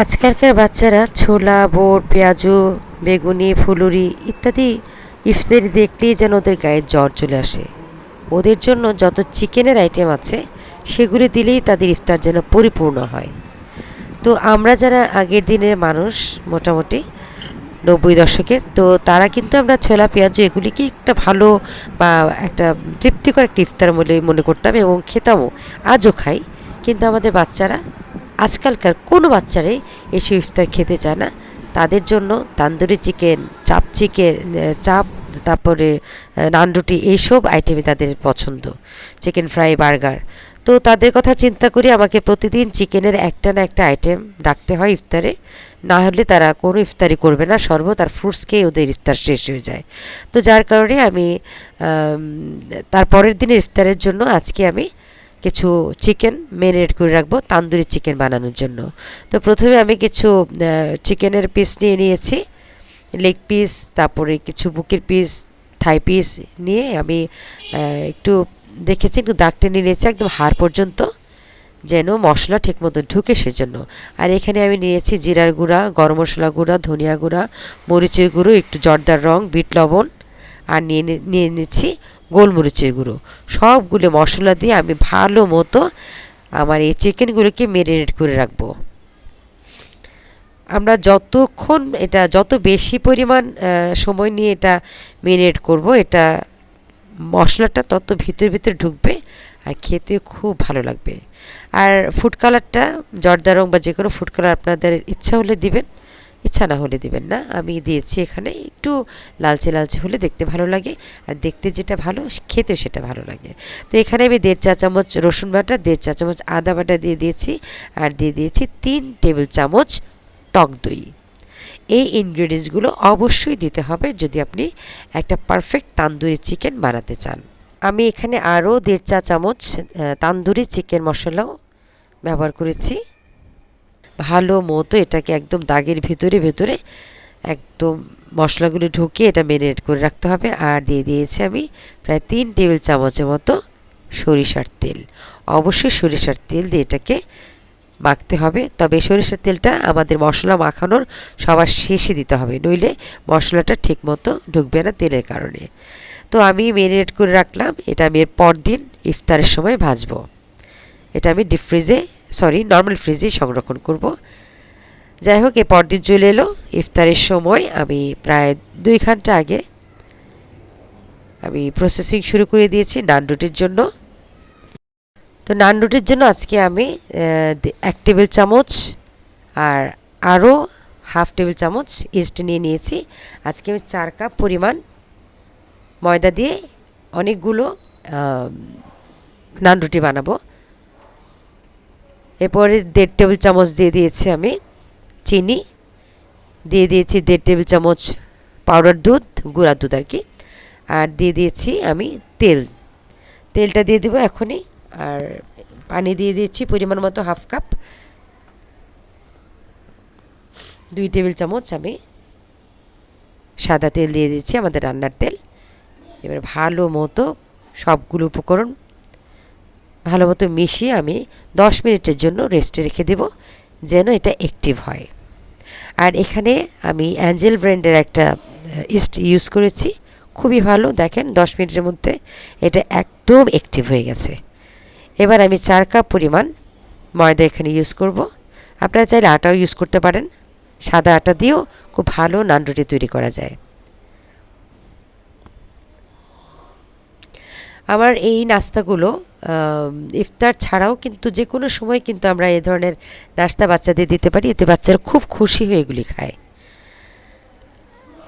আজকালকার বাচ্চারা ছোলা বোট পেঁয়াজু, বেগুনি, ফুলুরি ইত্যাদি ইফতারি দেখলেই যেন ওদের গায়ে জ্বর চলে আসে। ওদের জন্য যত চিকেনের আইটেম আছে, সেগুলি দিলেই তাদের ইফতার যেন পরিপূর্ণ হয়। তো আমরা যারা আগের দিনের মানুষ, মোটামুটি নব্বই দশকের, তো তারা কিন্তু আমরা ছোলা, পেঁয়াজু এগুলিকে একটা ভালো বা একটা তৃপ্তিকর একটা ইফতার বলে মনে করতাম এবং খেতামও। আজও খাই, কিন্তু আমাদের বাচ্চারা আজকালকার কোনো বাচ্চারাই এসব ইফতার খেতে চায় না। তাদের জন্য তান্দুরি চিকেন, চাপ চিকেন চাপ, তারপরে নান রুটি এইসব আইটেমই তাদের পছন্দ। Chicken fry, burger. তো তাদের কথা চিন্তা করি আমাকে প্রতিদিন চিকেনের একটা না একটা আইটেম রাখতে হয় ইফতারে। না হলে তারা কোনো ইফতারি করবে না, শরবত আর ফ্রুটস খেয়ে ওদের ইফতার শেষ হয়ে যায়। তো যার কারণে আমি, তার পরের দিনের ইফতারের জন্য আজকে আমি কিছু চিকেন ম্যারিনেট করে রাখব, তান্দুরি চিকেন বানানোর জন্য। তো প্রথমে আমি কিছু চিকেনের পিস নিয়ে নিয়েছি লেগ পিস তারপরে কিছু বুকের পিস থাই পিস নিয়ে আমি একটু দেখেছি, একটু দাগ টেনে নিয়েছি, একদম হাড় পর্যন্ত, যেন মশলা ঠিকমতো ঢুকে সেজন্য। আর এখানে আমি নিয়েছি জিরার গুঁড়া, গরম মশলা গুঁড়া, ধনিয়া গুঁড়া, মরিচের গুঁড়ো, একটু জর্দার রং, বিট লবণ, আর নিয়ে নিয়ে নিচ্ছি গোলমরিচের গুঁড়ো। সবগুলো মশলা দিয়ে আমি ভালো মতো আমার এই চিকেনগুলোকে মেরিনেট করে রাখব। আমরা যতক্ষণ এটা যত বেশি পরিমাণ সময় নিয়ে এটা মেরিনেট করব, এটা মশলাটা তত ভিতর ভিতরে ঢুকবে আর খেতে খুব ভালো লাগবে। আর ফুড কালারটা জর্দা রং বা যে কোনো ফুড কালার আপনাদের ইচ্ছা হলে দিবেন। ইচ্ছা না হলে দিবেন না। আমি দিয়েছি এখানে, একটু লালচে লালচে হলে দেখতে ভালো লাগে। আর দেখতে যেটা ভালো, খেতেও সেটা ভালো লাগে। তো এখানে আমি দেড় চা চামচ রসুন বাটা, দেড় চা চামচ আদা বাটা দিয়ে দিয়েছি। আর দিয়ে দিয়েছি তিন টেবিল চামচ টক দই। এই ইনগ্রেডিয়েন্টসগুলো অবশ্যই দিতে হবে যদি আপনি একটা পারফেক্ট তান্দুরি চিকেন বানাতে চান। আমি এখানে আরও দেড় চা চামচ তান্দুরি চিকেন মশলাও ব্যবহার করেছি। ভালো মতো এটাকে একদম দাগের ভিতরে, ভেতরে একদম মশলাগুলো ঢুকিয়ে এটা মেরিনেট করে রাখতে হবে। আর দিয়ে দিয়েছি আমি প্রায় তিন টেবিল চামচের মতো সরিষার তেল। অবশ্যই সরিষার তেল দিয়ে এটাকে মাখতে হবে। তবে সরিষার তেলটা আমাদের মশলা মাখানোর সবার শেষে দিতে হবে, নইলে মশলাটা ঠিকমতো ঢুকবে না তেলের কারণে। তো আমি মেরিনেট করে রাখলাম। এটা আমি এর পরদিন ইফতারের সময় ভাজবো। এটা আমি ডিপ ফ্রিজে সরি নর্মাল ফ্রিজে সংরক্ষণ করব। যাই হোক, এ পরদিন চলে এলো। ইফতারের সময় আমি প্রায় দুই ঘণ্টা আগে আমি প্রসেসিং শুরু করে দিয়েছি নান রুটির জন্য। তো নান রুটির জন্য আজকে আমি এক টেবিল চামচ আর আরও হাফ টেবিল চামচ ইস্ট নিয়ে নিয়েছি। আজকে আমি চার কাপ পরিমাণ ময়দা দিয়ে অনেকগুলো নান রুটি বানাবো। এরপরে দেড় টেবিল চামচ দিয়ে দিয়েছি আমি চিনি। দিয়ে দিয়েছি দেড় টেবিল চামচ পাউডার দুধ, গুঁড়া দুধ আর কি। আর দিয়ে দিয়েছি আমি তেল। তেলটা দিয়ে দেবো এখনই। আর পানি দিয়ে দিয়েছি পরিমাণ মতো হাফ কাপ। দুই টেবিল চামচ আমি সাদা তেল দিয়ে দিয়েছি আমাদের রান্নার তেল। এবার ভালো মতো সবগুলো উপকরণ ভালো মতো মিশিয়ে আমি দশ মিনিটের জন্য রেস্টে রেখে দেব, যেন এটা অ্যাক্টিভ হয়। আর এখানে আমি অ্যাঞ্জেল ব্র্যান্ডের একটা ইস্ট ইউজ করেছি, খুবই ভালো। দেখেন, দশ মিনিটের মধ্যে এটা একদম অ্যাক্টিভ হয়ে গেছে। এবার আমি চার কাপ পরিমাণ ময়দা এখানে ইউজ করব। আপনারা চাইলে আটাও ইউজ করতে পারেন। সাদা আটা দিয়েও খুব ভালো নান রুটি তৈরি করা যায়। আমার এই নাস্তাগুলো ইফতার ছাড়াও কিন্তু যে কোনো সময় কিন্তু আমরা এ ধরনের নাস্তা বাচ্চাদের দিতে পারি। এতে বাচ্চারা খুব খুশি হয়ে এগুলি খায়।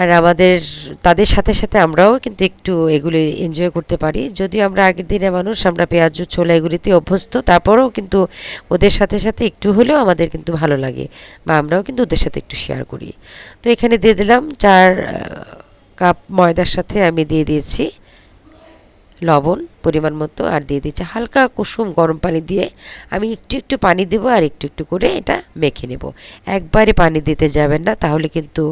আর আমাদের, তাদের সাথে সাথে আমরাও কিন্তু একটু এগুলি এনজয় করতে পারি। যদিও আমরা আগের দিনে মানুষ, আমরা পেঁয়াজ, ছোলা এগুলিতে অভ্যস্ত। তারপরেও কিন্তু ওদের সাথে সাথে একটু হলেও আমাদের কিন্তু ভালো লাগে বা আমরাও কিন্তু ওদের সাথে একটু শেয়ার করি। তো এখানে দিয়ে দিলাম চার কাপ ময়দার সাথে আমি দিয়ে দিয়েছি। লবণ, পরিমাণ মতো, আর দিয়ে দিচ্ছি হালকা কুসুম গরম পানি দিয়ে আমি একটু একটু পানি দেবো আর একটু একটু করে এটা মেখে নেব। একবারে পানি দিতে যাবেন না, তাহলে কিন্তু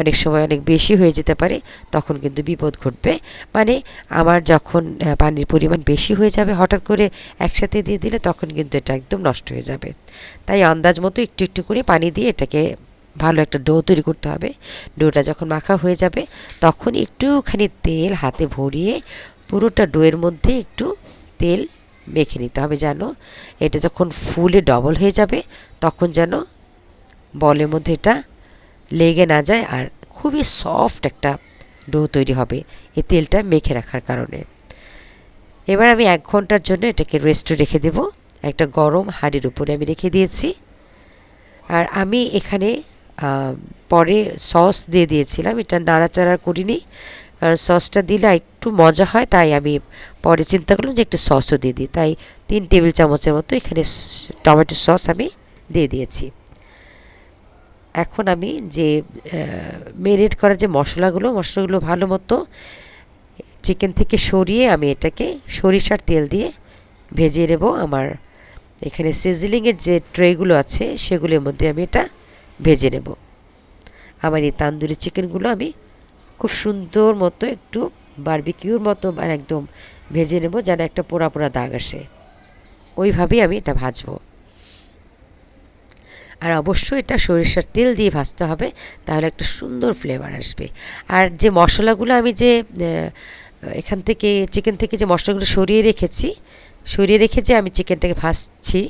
অনেক সময় অনেক বেশি হয়ে যেতে পারে, তখন কিন্তু বিপদ ঘটবে। মানে আমার যখন পানির পরিমাণ বেশি হয়ে যাবে, হঠাৎ করে একসাথে দিয়ে দিলে তখন কিন্তু এটা একদম নষ্ট হয়ে যাবে। তাই আন্দাজ মতো একটু একটু করে পানি দিয়ে এটাকে ভালো একটা ডো তৈরি করতে হবে। ডোটা যখন মাখা হয়ে যাবে, তখন একটুখানি তেল হাতে ভরিয়ে পুরোটা ডোয়ের মধ্যে একটু তেল মেখে নিতে হবে যেন এটা যখন ফুলে ডবল হয়ে যাবে, তখন যেন বলের মধ্যে এটা লেগে না যায় আর খুবই সফট একটা ডো তৈরি হবে এই তেলটা মেখে রাখার কারণে। এবার আমি এক ঘণ্টার জন্য এটাকে রেস্টে রেখে দেব। একটা গরম হাঁড়ির উপরে আমি রেখে দিয়েছি। আর আমি এখানে পরে সস দিয়ে দিয়েছিলাম। এটা নাড়াচাড়া করিনি। কারণ সসটা দিলে একটু মজা হয়, তাই আমি পরে চিন্তা করলাম যে একটু সসও দিয়ে দিই। তাই তিন টেবিল চামচের মতো এখানে টমেটো সস আমি দিয়ে দিয়েছি। এখন আমি যে মেরিনেট করা যে মশলাগুলো মশলাগুলো ভালো মতো চিকেন থেকে সরিয়ে আমি এটাকে সরিষার তেল দিয়ে ভেজে নেব আমার এখানে সিজলিংয়ের যে ট্রেগুলো আছে, সেগুলোর মধ্যে আমি এটা ভেজে নেব। আমার এই তান্দুরি চিকেনগুলো আমি খুব সুন্দর মতো একটু বারবিকিউর মতো মানে একদম ভেজে নেব যেন একটা পোড়া পোড়া দাগ আসে। ওইভাবেই আমি এটা ভাজবো। আর অবশ্যই এটা সরিষার তেল দিয়ে ভাজতে হবে, তাহলে একটা সুন্দর ফ্লেভার আসবে। আর যে মশলাগুলো আমি যে এখান থেকে চিকেন থেকে যে মশলাগুলো সরিয়ে রেখেছি সরিয়ে রেখে যে আমি চিকেনটাকে ভাজছি।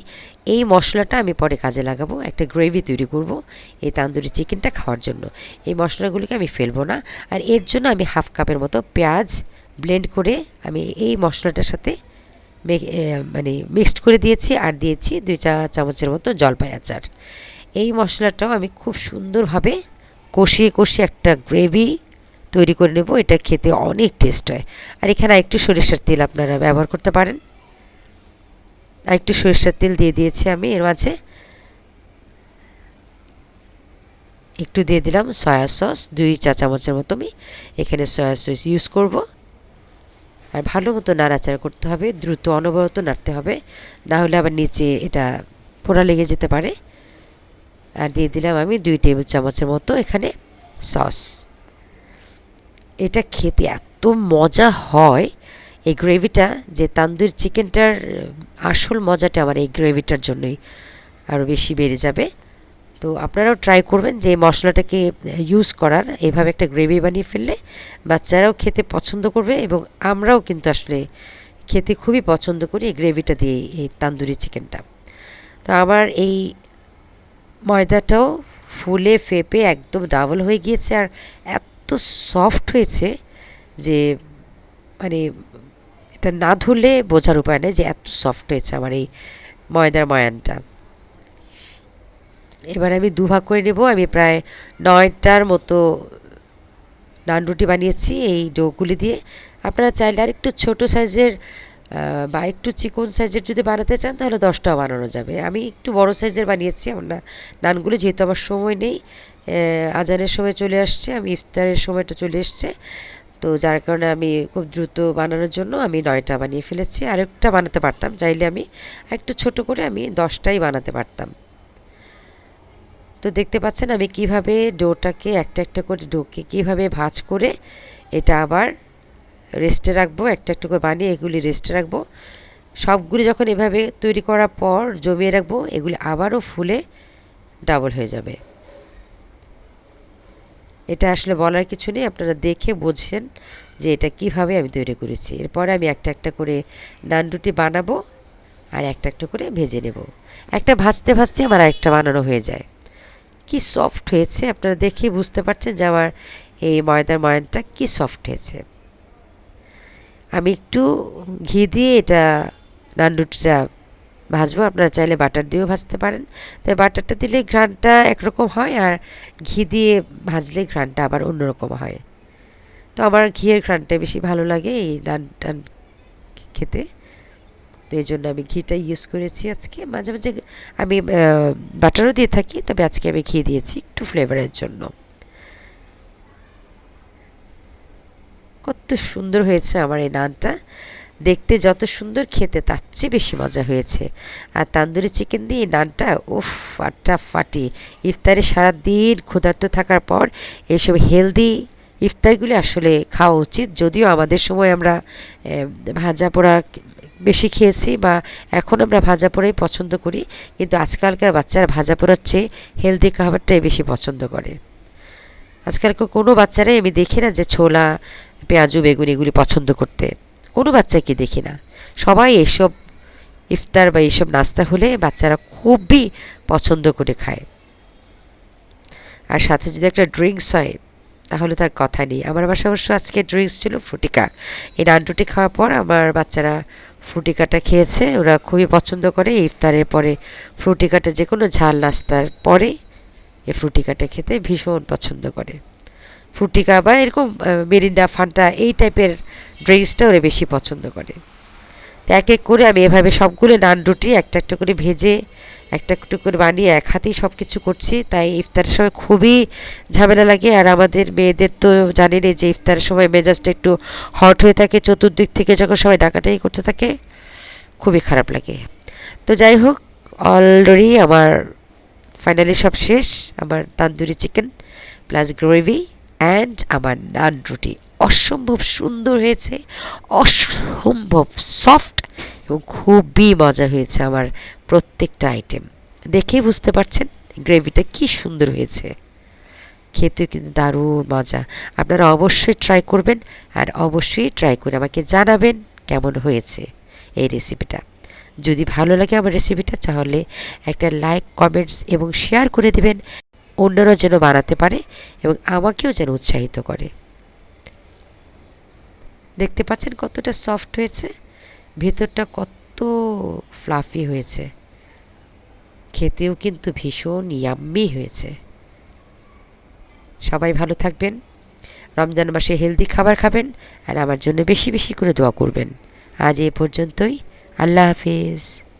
এই মশলাটা আমি পরে কাজে লাগাবো, একটা গ্রেভি তৈরি করব এই তান্দুরি চিকেনটা খাওয়ার জন্য। এই মশলাগুলিকে আমি ফেলব না, আর এর জন্য আমি হাফ কাপের মতো পেঁয়াজ ব্লেন্ড করে আমি এই মশলাটার সাথে মানে মিক্সড করে দিয়েছি, আর দিয়েছি দুই চা, চামচের মতো জলপাই আচার। এই মশলাটাও আমি খুব সুন্দরভাবে কষিয়ে কষিয়ে একটা গ্রেভি তৈরি করে নেব, এটা খেতে অনেক টেস্ট হয়। আর এখানে একটু সরিষার তেল আপনারা ব্যবহার করতে পারেন। আর একটু সরিষার তেল দিয়ে দিয়েছি আমি, এর মাঝে একটু দিয়ে দিলাম সয়া সস, দুই চা চামচের মতো আমি এখানে সয়া সস ইউজ করব। আর ভালো মতো নাড়াচাড়া করতে হবে, দ্রুত অনবরত নাড়তে হবে, না হলে আবার নিচে এটা পোড়া লেগে যেতে পারে। আর দিয়ে দিলাম আমি দুই টেবিল চামচের মতো এখানে সস। এটা খেতে এত মজা হয় এই গ্রেভিটা, যে তান্দুর চিকেনটার আসল মজাটা আমার এই গ্রেভিটার জন্যই আরও বেশি বেড়ে যাবে। তো আপনারাও ট্রাই করবেন যে মশলাটাকে ইউজ করার এইভাবে একটা গ্রেভি বানিয়ে ফেললে বাচ্চারাও খেতে পছন্দ করবে এবং আমরাও কিন্তু আসলে খেতে খুবই পছন্দ করি এই গ্রেভিটা দিয়ে এই তান্দুরি চিকেনটা। তো আমার এই ময়দাটাও ফুলে ফেপে একদম ডাবল হয়ে গিয়েছে আর এত সফট হয়েছে যে মানে এটা না ধরলে বোঝার উপায় নেই যে এত সফট হয়েছে আমার এই ময়দার ময়ানটা। এবার আমি দুভাগ করে নেব। আমি প্রায় নয়টার মতো নান রুটি বানিয়েছি এই ডোগুলি দিয়ে। আপনারা চাইলে আর একটু ছোটো সাইজের বা একটু চিকন সাইজের যদি বানাতে চান তাহলে দশটাও বানানো যাবে। আমি একটু বড় সাইজের বানিয়েছি, আমার নানগুলো যেহেতু আমার সময় নেই আজানের সময় চলে আসছে, আমি ইফতারের সময়টা চলে এসছে। তো যার কারণে আমি খুব দ্রুত বানানোর জন্য আমি নয়টা বানিয়ে ফেলেছি। আরেকটা বানাতে পারতাম, চাইলে আমি একটু ছোট করে আমি দশটাই বানাতে পারতাম। তো দেখতে পাচ্ছেন আমি কীভাবে ডোটাকে একটা একটা করে ডোকে কীভাবে ভাজ করে এটা আবার রেস্টে রাখব, একটা একটা করে বানিয়ে এগুলি রেস্টে রাখব। সবগুলি যখন এভাবে তৈরি করার পর জমিয়ে রাখব, এগুলি আবারও ফুলে ডাবল হয়ে যাবে। এটা আসলে বলার কিছু নেই, আপনারা দেখে বোঝেন যে এটা কীভাবে আমি তৈরি করেছি। এরপরে আমি একটা একটা করে নান রুটি বানাবো আর একটা একটা করে ভেজে নেব। একটা ভাজতে ভাজতে আমার আরেকটা বানানো হয়ে যায়। কি সফট হয়েছে, আপনারা দেখে বুঝতে পারছেন যে আমার এই ময়দার ময়নটা কি সফট হয়েছে। আমি একটু ঘি দিয়ে এটা নান রুটিটা ভাজবো, আপনারা চাইলে বাটার দিয়েও ভাজতে পারেন। তাই বাটারটা দিলে ঘ্রানটা একরকম হয় আর ঘি দিয়ে ভাজলে ঘ্রানটা আবার অন্যরকম হয়। তো আমার ঘিয়ের ঘ্রানটা বেশি ভালো লাগে এই নান টান খেতে। তো এই জন্য আমি ঘিটা ইউজ করেছি আজকে। মাঝে মাঝে আমি বাটারও দিয়ে থাকি, তবে আজকে আমি ঘি দিয়েছি একটু ফ্লেভারের জন্য। কত সুন্দর হয়েছে আমার এই নানটা। দেখতে যত সুন্দর খেতে, তার চেয়ে বেশি মজা হয়েছে। আর তান্দুরি চিকেন দিয়ে নানটা, উফ ফাটা ফাটি। ইফতারে সারাদিন ক্ষুধার্ত থাকার পর এইসব হেলদি ইফতারগুলি আসলে খাওয়া উচিত। যদিও আমাদের সময় আমরা ভাজা পোড়া বেশি খেয়েছি বা এখন আমরা ভাজা পোড়াই পছন্দ করি, কিন্তু আজকালকার বাচ্চারা ভাজা পোড়ার চেয়ে হেলদি খাবারটাই বেশি পছন্দ করে। আজকালকার কোনো বাচ্চারাই আমি দেখি না যে ছোলা, পেঁয়াজু, বেগুন এগুলি পছন্দ করতে। কোনো বাচ্চাকে দেখি না। সবাই এসব ইফতার বা এইসব নাস্তা হলে বাচ্চারা খুবই পছন্দ করে খায়। আর সাথে যদি একটা ড্রিঙ্কস হয়, তাহলে তার কথা নেই। আমার বাসায় অবশ্য আজকে ড্রিঙ্কস ছিল ফ্রুটিকা এই নানটুটি খাওয়ার পর আমার বাচ্চারা ফ্রুটিকাটা খেয়েছে। ওরা খুবই পছন্দ করে। ইফতারের পরে ফ্রুটিকাটা যে কোনো ঝাল নাস্তার পরে এই ফ্রুটিকাটা খেতে ভীষণ পছন্দ করে। ফ্রুটিকা বা এরকম মেরিন্ডা, ফান্টা এই টাইপের ড্রিঙ্কসটা ওরা বেশি পছন্দ করে। তো এক এক করে আমি এভাবে সবগুলো নান রুটি একটা একটা করে ভেজে, একটা একটু করে বানিয়ে এক হাতেই সব কিছু করছি। তাই ইফতারের সময় খুবই ঝামেলা লাগে। আর আমাদের মেয়েদের তো জানেনই যে ইফতারের সময় মেজাজটা একটু হট হয়ে থাকে, চতুর্দিক থেকে যখন সবাই ডাকাটাই করতে থাকে, খুবই খারাপ লাগে। তো যাই হোক অলরেডি আমার ফাইনালি সব শেষ। আমার tandoori chicken plus gravy and আমার নান রুটি। অসম্ভব সুন্দর হয়েছে, অসম্ভব সফট এবং খুবই মজা হয়েছে আমার প্রত্যেকটা আইটেম দেখেই বুঝতে পারছেন গ্রেভিটা কি সুন্দর হয়েছে। খেতেও কিন্তু দারুণ মজা। আপনারা অবশ্যই ট্রাই করবেন আর অবশ্যই ট্রাই করে আমাকে জানাবেন কেমন হয়েছে এই রেসিপিটা যদি ভালো লাগে আমার রেসিপিটা তাহলে একটা লাইক কমেন্টস এবং শেয়ার করে দেবেন। অন্যরা যেন বানাতে পারে এবং আমাকেও যেন উৎসাহিত করে। দেখতে পাচ্ছেন কতটা সফট হয়েছে, ভেতরটা কত ফ্লাফি হয়েছে। খেতেও কিন্তু ভীষণ ইয়াম্মি হয়েছে। সবাই ভালো থাকবেন, রমজান মাসে হেলদি খাবার খাবেন, আর আমার জন্য বেশি বেশি করে দোয়া করবেন। আজ এ পর্যন্তই, আল্লাহ হাফিজ।